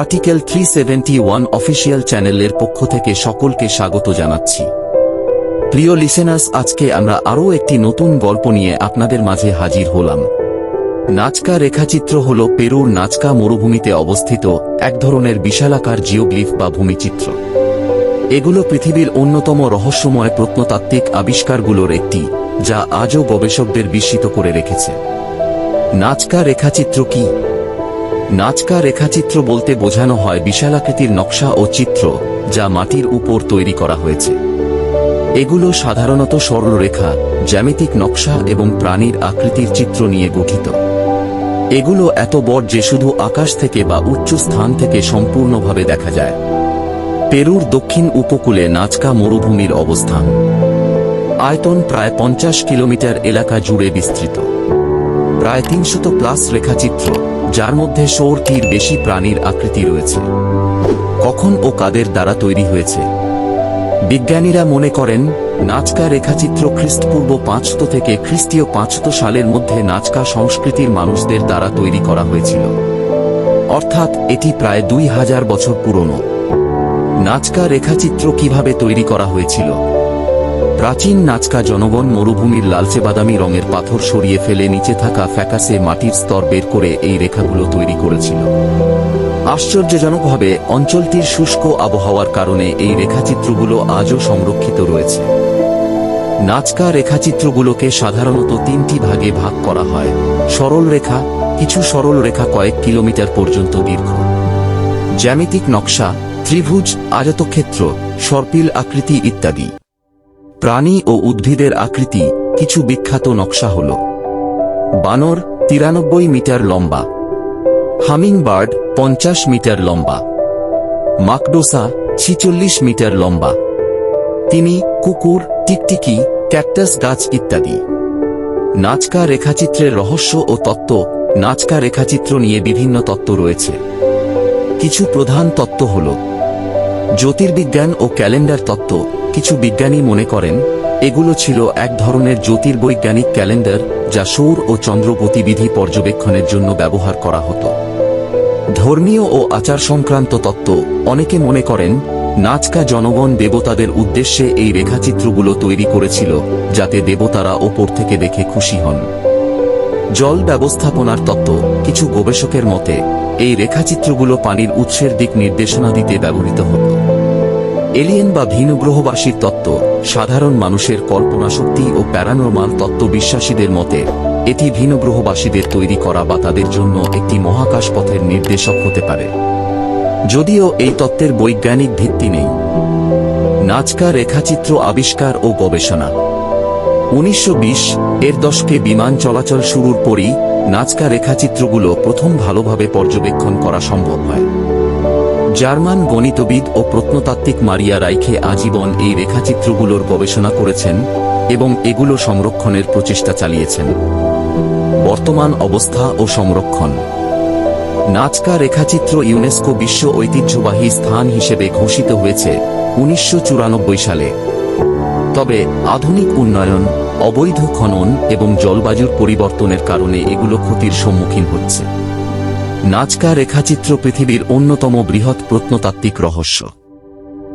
Article three seventy one official চ্যানেলের পক্ষ থেকে সকলকে স্বাগত জানাচ্ছি। প্রিয় লিসেনার্স আজকে আমরা আরও একটি নতুন গল্প নিয়ে আপনাদের মাঝে হাজির হলাম। নাচকা রেখাচিত্র হল পেরুর নাচকা মরুভূমিতে অবস্থিত এক ধরনের বিশালাকার জিওগ্লিফ বা ভূমিচিত্র। এগুলো পৃথিবীর অন্যতম রহস্যময় প্রত্নতাত্ত্বিক আবিষ্কারগুলোর একটি, যা আজও গবেষকদের বিস্মিত করে রেখেছে। নাচকা রেখাচিত্র কি? নাচকা রেখাচিত্র বলতে বোঝানো হয় বিশালাকৃতির নকশা ও চিত্র, যা মাটির উপর তৈরি করা হয়েছে। এগুলো সাধারণত সরলরেখা, জ্যামিতিক নকশা এবং প্রাণীর আকৃতির চিত্র নিয়ে গঠিত। এগুলো এত বড় যে শুধু আকাশ থেকে বা উচ্চ স্থান থেকে সম্পূর্ণভাবে দেখা যায়। পেরুর দক্ষিণ উপকূলে নাচকা মরুভূমির অবস্থান। আয়তন প্রায় পঞ্চাশ কিলোমিটার এলাকা জুড়ে বিস্তৃত। প্রায় তিনশত প্লাস রেখাচিত্র। যার মধ্যে ষোরটির বেশি প্রাণীর আকৃতি রয়েছে। কখন ও কাদের দ্বারা তৈরি হয়েছে? বিজ্ঞানীরা মনে করেন, নাচকা রেখাচিত্র খ্রিস্টপূর্ব পাঁচশত থেকে খ্রিস্টীয় পাঁচশত সালের মধ্যে নাচকা সংস্কৃতির মানুষদের দ্বারা তৈরি করা হয়েছিল। অর্থাৎ এটি প্রায় দুই হাজার বছর পুরনো। নাচকা রেখাচিত্র কীভাবে তৈরি করা হয়েছিল? প্রাচীন নাচকা জনগণ মরুভূমির লালচে বাদামি রঙের পাথর সরিয়ে ফেলে নিচে থাকা ফ্যাকাসে মাটির স্তর বের করে এই রেখাগুলো তৈরি করেছিল। আশ্চর্যজনকভাবে, অঞ্চলটির শুষ্ক আবহাওয়ার কারণে এই রেখাচিত্রগুলো আজও সংরক্ষিত রয়েছে। নাচকা রেখাচিত্রগুলোকে সাধারণত তিনটি ভাগে ভাগ করা হয়। সরল রেখা, কিছু সরল রেখা কয়েক কিলোমিটার পর্যন্ত দীর্ঘ। জ্যামিতিক নকশা, ত্রিভুজ, আয়তক্ষেত্র, সর্পিল আকৃতি ইত্যাদি। প্রাণী ও উদ্ভিদের আকৃতি কিছু বিখ্যাত নকশা হল। বানর তিরানব্বই মিটার লম্বা। হামিংবার্ড পঞ্চাশ মিটার লম্বা। মাকডোসা ছিচল্লিশ মিটার লম্বা। তিনি কুকুর, টিকটিকি, ক্যাকটাস গাছ ইত্যাদি। নাচকা রেখাচিত্রের রহস্য ও তত্ত্ব, নাচকা রেখাচিত্র নিয়ে বিভিন্ন তত্ত্ব রয়েছে। কিছু প্রধান তত্ত্ব হল, জ্যোতির্বিজ্ঞান ও ক্যালেন্ডার তত্ত্ব। কিছু বিজ্ঞানী মনে করেন, এগুলো ছিল এক ধরনের জ্যোতির্বৈজ্ঞানিক ক্যালেন্ডার যা সৌর ও চন্দ্র গতিবিধি পর্যবেক্ষণের জন্য ব্যবহার করা হতো। ধর্মীয় ও আচার সংক্রান্ত তত্ত্ব অনেকে মনে করেন, নাচকা জনগণ দেবতাদের উদ্দেশ্যে এই রেখাচিত্রগুলো তৈরি করেছিল যাতে দেবতারা ওপর থেকে দেখে খুশি হন। জল ব্যবস্থাপনার তত্ত্ব কিছু গবেষকের মতে, এই রেখাচিত্রগুলো পানির উৎসের দিক নির্দেশনা দিতে ব্যবহৃত হতো। এলিয়েন বা ভিনগ্রহবাসীর তত্ত্ব, সাধারণ মানুষের কল্পনা শক্তি ও প্যারানর্মাল তত্ত্ব বিশ্বাসীদের মতে, এটি ভিনগ্রহবাসীদের তৈরি করা বা তাদের জন্য একটি মহাকাশ পথের নির্দেশক হতে পারে। যদিও এই তত্ত্বের বৈজ্ঞানিক ভিত্তি নেই। নাচকা রেখাচিত্র আবিষ্কার ও গবেষণা। উনিশশো বিশ এর দশকে বিমান চলাচল শুরুর পরই নাচকা রেখাচিত্রগুলো প্রথম ভালোভাবে পর্যবেক্ষণ করা সম্ভব হয়। জার্মান গণিতবিদ ও প্রত্নতাত্ত্বিক মারিয়া রাইখে আজীবন এই রেখাচিত্রগুলোর গবেষণা করেছেন এবং এগুলো সংরক্ষণের প্রচেষ্টা চালিয়েছেন। বর্তমান অবস্থা ও সংরক্ষণ। নাচকা রেখাচিত্র ইউনেস্কো বিশ্ব ঐতিহ্যবাহী স্থান হিসেবে ঘোষিত হয়েছে উনিশশো চুরানব্বই সালে। তবে আধুনিক উন্নয়ন, অবৈধ খনন এবং জলবায়ুর পরিবর্তনের কারণে এগুলো ক্ষতির সম্মুখীন হচ্ছে। নাচকা রেখাচিত্র পৃথিবীর অন্যতম বৃহৎ প্রত্নতাত্ত্বিক রহস্য।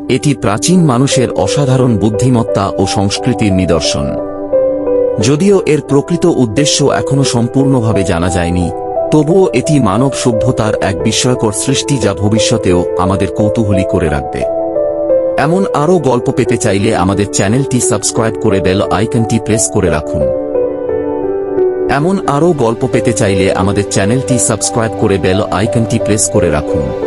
এটি প্রাচীন মানুষের অসাধারণ বুদ্ধিমত্তা ও সংস্কৃতির নিদর্শন। যদিও এর প্রকৃত উদ্দেশ্য এখনও সম্পূর্ণভাবে জানা যায়নি, তবুও এটি মানব সভ্যতার এক বিস্ময়কর সৃষ্টি যা ভবিষ্যতেও আমাদের কৌতূহলী করে রাখবে। এমন আরও গল্প পেতে চাইলে আমাদের চ্যানেলটি সাবস্ক্রাইব করে বেল আইকনটি প্রেস করে রাখুন। এমন আরও গল্প পেতে চাইলে আমাদের চ্যানেলটি সাবস্ক্রাইব করে বেল আইকনটি প্রেস করে রাখুন।